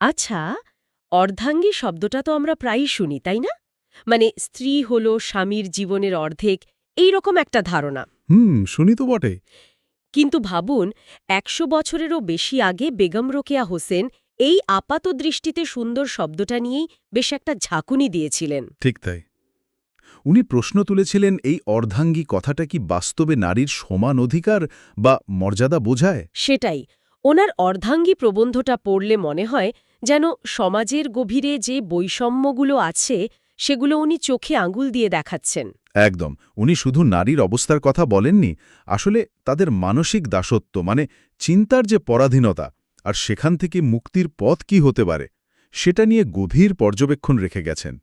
আচ্ছা অর্ধাঙ্গী শব্দটা তো আমরা প্রায়ই শুনি তাই না? মানে স্ত্রী হল স্বামীর জীবনের অর্ধেক এই রকম একটা ধারণা। হুম শুনি তো বটে। কিন্তু ভাবুন একশো বছরেরও বেশি আগে বেগম রোকেয়া হোসেন এই আপাত দৃষ্টিতে সুন্দর শব্দটা নিয়েই বেশ একটা ঝাঁকুনি দিয়েছিলেন। ঠিক তাই। উনি প্রশ্ন তুলেছিলেন এই অর্ধাঙ্গী কথাটা কি বাস্তবে নারীর সমান অধিকার বা মর্যাদা বোঝায়? সেটাই। ওনার অর্ধাঙ্গী প্রবন্ধটা পড়লে মনে হয় যেন সমাজের গভীরে যে বৈষম্যগুলো আছে সেগুলো উনি চোখে আঙুল দিয়ে দেখাচ্ছেন। একদম। উনি শুধু নারীর অবস্থার কথা বলেননি আসলে তাদের মানসিক দাসত্ব মানে চিন্তার যে পরাধীনতা আর সেখান থেকে মুক্তির পথ কি হতে পারে সেটা নিয়ে গভীর পর্যবেক্ষণ রেখে গেছেন।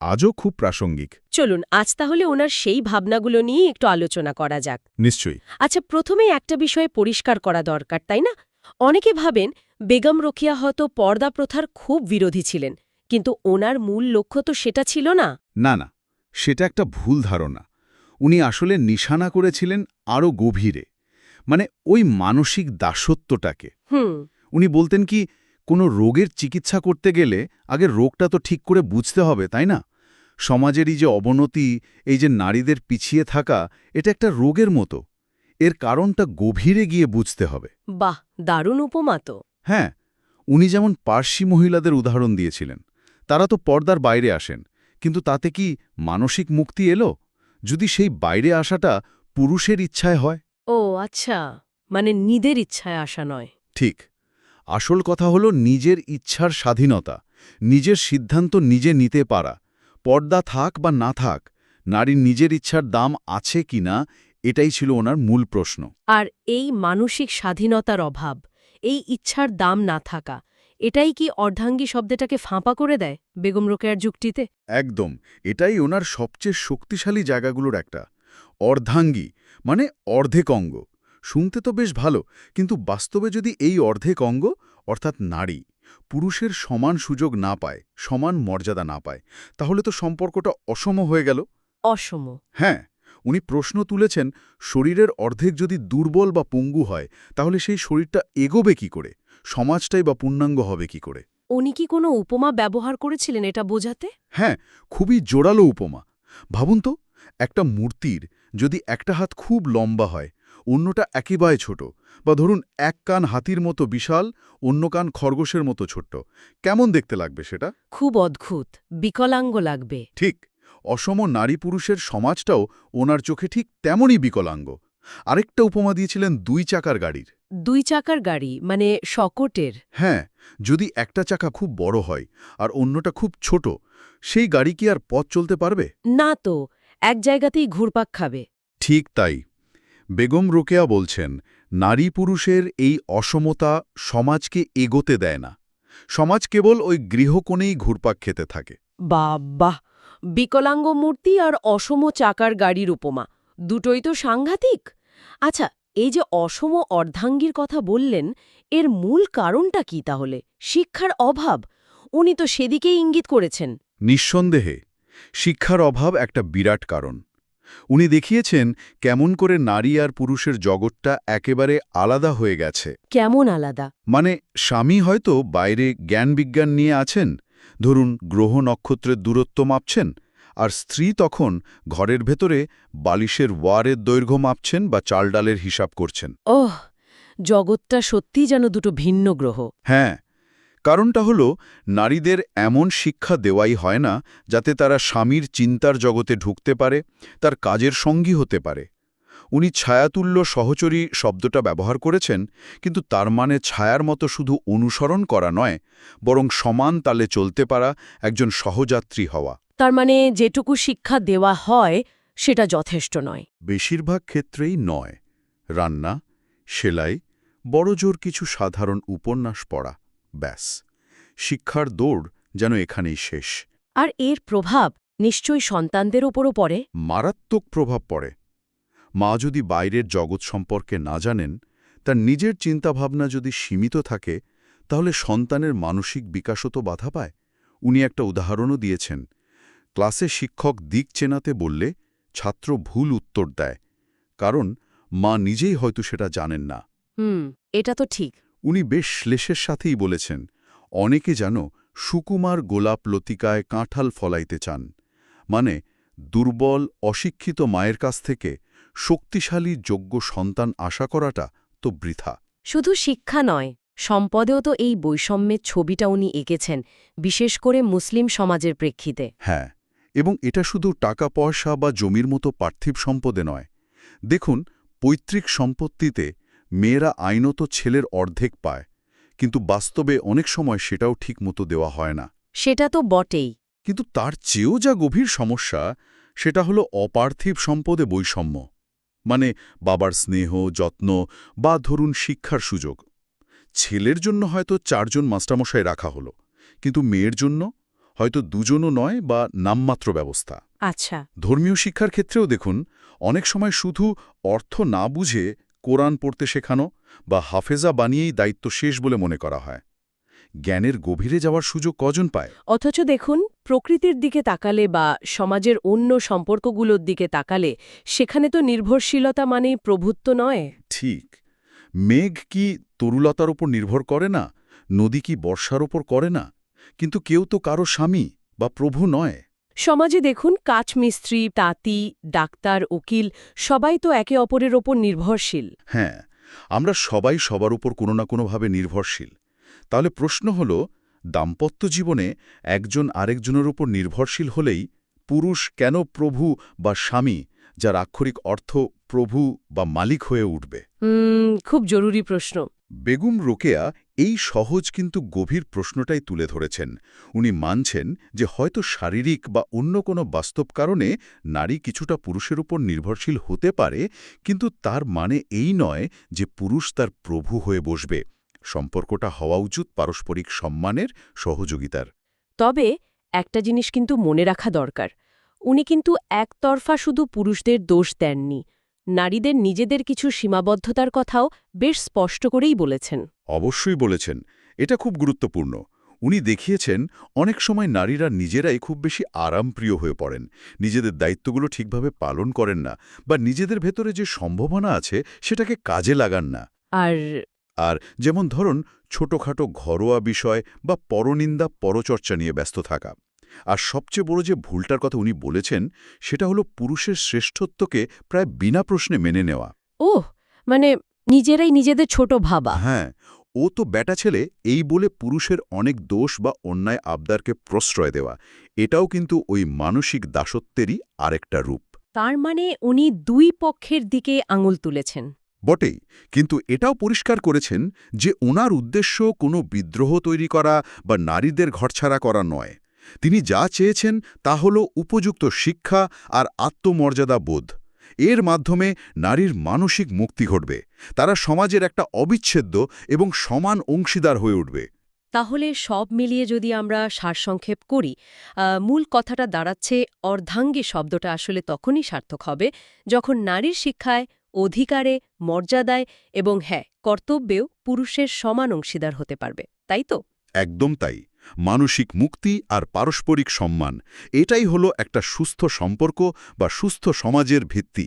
আজও খুব প্রাসঙ্গিক। চলুন আজ তাহলে ওনার সেই ভাবনাগুলো নিয়ে একটু আলোচনা করা যাক। নিশ্চয়ই। আচ্ছা প্রথমেই একটা বিষয়ে পরিষ্কার করা দরকার তাই না? অনেকে ভাবেন বেগম রোকিয়া হয়তো পর্দা প্রথার খুব বিরোধী ছিলেন কিন্তু ওনার মূল লক্ষ্য তো সেটা ছিল না। না না সেটা একটা ভুল ধারণা। উনি আসলে নিশানা করেছিলেন আরও গভীরে মানে ওই মানসিক দাসত্বটাকে। হুম। উনি বলতেন কি কোনো রোগের চিকিৎসা করতে গেলে আগে রোগটা তো ঠিক করে বুঝতে হবে তাই না? সমাজের এই যে অবনতি এই যে নারীদের পিছিয়ে থাকা এটা একটা রোগের মতো। এর কারণটা গভীরে গিয়ে বুঝতে হবে। বাহ দারুণ উপমা তো। হ্যাঁ উনি যেমন পার্সি মহিলাদের উদাহরণ দিয়েছিলেন তারা তো পর্দার বাইরে আসেন কিন্তু তাতে কি মানসিক মুক্তি এলো? যদি সেই বাইরে আসাটা পুরুষের ইচ্ছায় হয়? ও আচ্ছা মানে নিদের ইচ্ছায় আসা নয়। ঠিক আসল কথা হলো নিজের ইচ্ছার স্বাধীনতা নিজের সিদ্ধান্ত নিজে নিতে পারা পর্দা থাক বা না থাক নারীর নিজের ইচ্ছার দাম আছে কিনা এটাই ছিল ওনার মূল প্রশ্ন। আর এই মানসিক স্বাধীনতার অভাব এই ইচ্ছার দাম না থাকা এটাই কি অর্ধাঙ্গী শব্দটাকে ফাঁপা করে দেয় বেগম রোকেয়ার যুক্তিতে? একদম এটাই ওনার সবচেয়ে শক্তিশালী জায়গাগুলোর একটা। অর্ধাঙ্গী মানে অর্ধেক অঙ্গ। শুনতে তো বেশ ভালো কিন্তু বাস্তবে যদি এই অর্ধেক অঙ্গ অর্থাৎ নারী পুরুষের সমান সুযোগ না পায় সমান মর্যাদা না পায় তাহলে তো সম্পর্কটা অসম হয়ে গেল। অসম হ্যাঁ উনি প্রশ্ন তুলেছেন শরীরের অর্ধেক যদি দুর্বল বা পঙ্গু হয় তাহলে সেই শরীরটা এগোবে কি করে? সমাজটাই বা পূর্ণাঙ্গ হবে কি করে? উনি কি কোনো উপমা ব্যবহার করেছিলেন এটা বোঝাতে? হ্যাঁ খুবই জোরালো উপমা। ভাবুন তো একটা মূর্তির যদি একটা হাত খুব লম্বা হয় অন্যটা একেবারে ছোট বা ধরুন এক কান হাতির মতো বিশাল অন্য কান খরগোশের মতো ছোট্ট কেমন দেখতে লাগবে সেটা? খুব অদ্ভুত বিকলাঙ্গ লাগবে। ঠিক। অসম নারী পুরুষের সমাজটাও ওনার চোখে ঠিক তেমনই বিকলাঙ্গ। আরেকটা উপমা দিয়েছিলেন দুই চাকার গাড়ির। দুই চাকার গাড়ি মানে শকটের। হ্যাঁ যদি একটা চাকা খুব বড় হয় আর অন্যটা খুব ছোট সেই গাড়ি কি আর পথ চলতে পারবে? না তো এক জায়গাতেই ঘুরপাক খাবে। ঠিক তাই। বেগম রোকেয়া বলছেন নারী পুরুষের এই অসমতা সমাজকে এগোতে দেয় না। সমাজ কেবল ওই গৃহকোণেই ঘুরপাক খেতে থাকে। বাহ! বিকলাঙ্গ মূর্তি আর অসম চাকার গাড়ির উপমা। দুটোই তো সাংঘাতিক। আচ্ছা এই যে অসম অর্ধাঙ্গীর কথা বললেন এর মূল কারণটা কি তাহলে? শিক্ষার অভাব? উনি তো সেদিকেই ইঙ্গিত করেছেন। নিঃসন্দেহে শিক্ষার অভাব একটা বিরাট কারণ। উনি দেখিয়েছেন কেমন করে নারী আর পুরুষের জগৎটা একেবারে আলাদা হয়ে গেছে। কেমন আলাদা? মানে স্বামী হয়তো বাইরে জ্ঞান বিজ্ঞান নিয়ে আছেন ধরুন গ্রহ নক্ষত্রের দূরত্ব মাপছেন আর স্ত্রী তখন ঘরের ভেতরে বালিশের ওয়ারের দৈর্ঘ্য মাপছেন বা চালডালের হিসাব করছেন। ওহ জগৎটা সত্যিই যেন দুটো ভিন্ন গ্রহ। হ্যাঁ কারণটা হল নারীদের এমন শিক্ষা দেওয়াই হয় না যাতে তারা স্বামীর চিন্তার জগতে ঢুকতে পারে তার কাজের সঙ্গী হতে পারে। উনি ছায়াতুল্য সহচরী শব্দটা ব্যবহার করেছেন কিন্তু তার মানে ছায়ার মতো শুধু অনুসরণ করা নয় বরং সমান তালে চলতে পারা একজন সহযাত্রী হওয়া। তার মানে যেটুকু শিক্ষা দেওয়া হয় সেটা যথেষ্ট নয়। বেশিরভাগ ক্ষেত্রেই নয়। রান্না সেলাই বড়জোর কিছু সাধারণ উপন্যাস পড়া ব্যাস। শিক্ষার দৌড় যেন এখানেই শেষ। আর এর প্রভাব নিশ্চয়ই সন্তানদের ওপরও পড়ে? মারাত্মক প্রভাব পড়ে। মা যদি বাইরের জগৎ সম্পর্কে না জানেন তার নিজের চিন্তাভাবনা যদি সীমিত থাকে তাহলে সন্তানের মানসিক বিকাশও তো বাধা পায়। উনি একটা উদাহরণও দিয়েছেন। ক্লাসে শিক্ষক দিক চেনাতে বললে ছাত্র ভুল উত্তর দেয় কারণ মা নিজেই হয়তো সেটা জানেন না। হুম এটা তো ঠিক। উনি বেশ শ্লেষের সাথেই বলেছেন অনেকে যেন সুকুমার গোলাপ লতিকায় কাঁঠাল ফলাইতে চান। মানে দুর্বল অশিক্ষিত মায়ের কাছ থেকে শক্তিশালী যোগ্য সন্তান আশা করাটা তো বৃথা। শুধু শিক্ষা নয় সম্পদেও তো এই বৈষম্যের ছবিটা উনি এঁকেছেন বিশেষ করে মুসলিম সমাজের প্রেক্ষিতে। হ্যাঁ এবং এটা শুধু টাকা পয়সা বা জমির মতো পার্থিব সম্পদে নয়। দেখুন পৈতৃক সম্পত্তিতে মেয়েরা আইনত ছেলের অর্ধেক পায় কিন্তু বাস্তবে অনেক সময় সেটাও ঠিক মতো দেওয়া হয় না। সেটা তো বটেই। কিন্তু তার চেয়েও যা গভীর সমস্যা সেটা হলো অপার্থিব সম্পদে বৈষম্য। মানে বাবার স্নেহ যত্ন বা ধরুন শিক্ষার সুযোগ। ছেলের জন্য হয়তো চারজন মাস্টারমশাই রাখা হলো কিন্তু মেয়ের জন্য হয়তো দুজনও নয় বা নামমাত্র ব্যবস্থা। আচ্ছা। ধর্মীয় শিক্ষার ক্ষেত্রেও দেখুন অনেক সময় শুধু অর্থ না বুঝে কোরআন পড়তে শেখানো বা হাফেজা বানিয়েই দায়িত্ব শেষ বলে মনে করা হয়। জ্ঞানের গভীরে যাওয়ার সুযোগ কজন পায়? অথচ দেখুন প্রকৃতির দিকে তাকালে বা সমাজের অন্য সম্পর্কগুলোর দিকে তাকালে সেখানে তো নির্ভরশীলতা মানেই প্রভুত্ব নয়? ঠিক। মেঘ কি তরুলতার ওপর নির্ভর করে না? নদী কি বর্ষার ওপর করে না? কিন্তু কেউ তো কারও স্বামী বা প্রভু নয়। সমাজে দেখুন কাঠমিস্ত্রি তাঁতি ডাক্তার উকিল সবাই তো একে অপরের ওপর নির্ভরশীল। হ্যাঁ আমরা সবাই সবার উপর কোনো না কোনোভাবে নির্ভরশীল। তাহলে প্রশ্ন হল দাম্পত্য জীবনে একজন আরেকজনের উপর নির্ভরশীল হলেই পুরুষ কেন প্রভু বা স্বামী যার আক্ষরিক অর্থ প্রভু বা মালিক হয়ে উঠবে? খুব জরুরি প্রশ্ন। বেগুম রোকেয়া এই সহজ কিন্তু গভীর প্রশ্নটাই তুলে ধরেছেন। উনি মানছেন যে হয়তো শারীরিক বা অন্য কোনো বাস্তব কারণে নারী কিছুটা পুরুষের উপর নির্ভরশীল হতে পারে কিন্তু তার মানে এই নয় যে পুরুষ তার প্রভু হয়ে বসবে। সম্পর্কটা হওয়া উচিত পারস্পরিক সম্মানের সহযোগিতার। তবে একটা জিনিস কিন্তু মনে রাখা দরকার উনি কিন্তু একতরফা শুধু পুরুষদের দোষ দেননি নারীদের নিজেদের কিছু সীমাবদ্ধতার কথাও বেশ স্পষ্ট করেই বলেছেন। অবশ্যই বলেছেন এটা খুব গুরুত্বপূর্ণ। উনি দেখিয়েছেন অনেক সময় নারীরা নিজেরাই খুব বেশি আরামপ্রিয় হয়ে পড়েন নিজেদের দায়িত্বগুলো ঠিকভাবে পালন করেন না বা নিজেদের ভেতরে যে সম্ভাবনা আছে সেটাকে কাজে লাগান না। আর আর যেমন ধরুন ছোটখাটো ঘরোয়া বিষয় বা পরনিন্দা পরচর্চা নিয়ে ব্যস্ত থাকা। আর সবচেয়ে বড় যে ভুলটার কথা উনি বলেছেন সেটা হলো পুরুষের শ্রেষ্ঠত্বকে প্রায় বিনা প্রশ্নে মেনে নেওয়া। ওহ! মানে নিজেরাই নিজেদের ছোট ভাবা। হ্যাঁ ও তো ব্যাটা ছেলে এই বলে পুরুষের অনেক দোষ বা অন্যায় আবদারকে প্রশ্রয় দেওয়া। এটাও কিন্তু ওই মানসিক দাসত্বেরই আরেকটা রূপ। তার মানে উনি দুই পক্ষের দিকে আঙুল তুলেছেন। বটেই, কিন্তু এটাও পরিষ্কার করেছেন যে ওনার উদ্দেশ্য কোনো বিদ্রোহ তৈরি করা বা নারীদের ঘরছাড়া করা নয়। তিনি যা চেয়েছেন তা হল উপযুক্ত শিক্ষা আর আত্মমর্যাদা বোধ। এর মাধ্যমে নারীর মানসিক মুক্তি ঘটবে, তারা সমাজের একটা অবিচ্ছেদ্য এবং সমান অংশীদার হয়ে উঠবে। তাহলে সব মিলিয়ে যদি আমরা সারসংক্ষেপ করি মূল কথাটা দাঁড়াচ্ছে অর্ধাঙ্গী শব্দটা আসলে তখনই সার্থক হবে যখন নারীর শিক্ষায় অধিকারে মর্যাদায় এবং হ্যাঁ কর্তব্যেও পুরুষের সমান অংশীদার হতে পারবে তাই তো? একদম তাই। মানসিক মুক্তি আর পারস্পরিক সম্মান এটাই হলো একটা সুস্থ সম্পর্ক বা সুস্থ সমাজের ভিত্তি।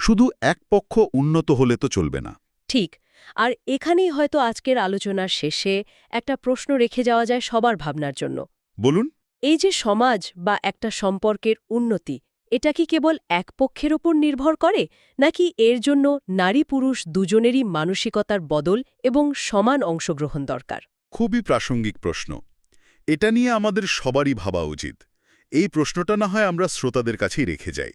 শুধু এক পক্ষ উন্নত হলে তো চলবে না। ঠিক। আর এখানেই হয়তো আজকের আলোচনার শেষে একটা প্রশ্ন রেখে যাওয়া যায় সবার ভাবনার জন্য। বলুন। এই যে সমাজ বা একটা সম্পর্কের উন্নতি এটা কি কেবল এক পক্ষের ওপর নির্ভর করে, নাকি এর জন্য নারী পুরুষ দুজনেরই মানসিকতার বদল এবং সমান অংশগ্রহণ দরকার? খুবই প্রাসঙ্গিক প্রশ্ন। এটা নিয়ে আমাদের সবারই ভাবা উচিত। এই প্রশ্নটা না হয় আমরা শ্রোতাদের কাছেই রেখে যাই।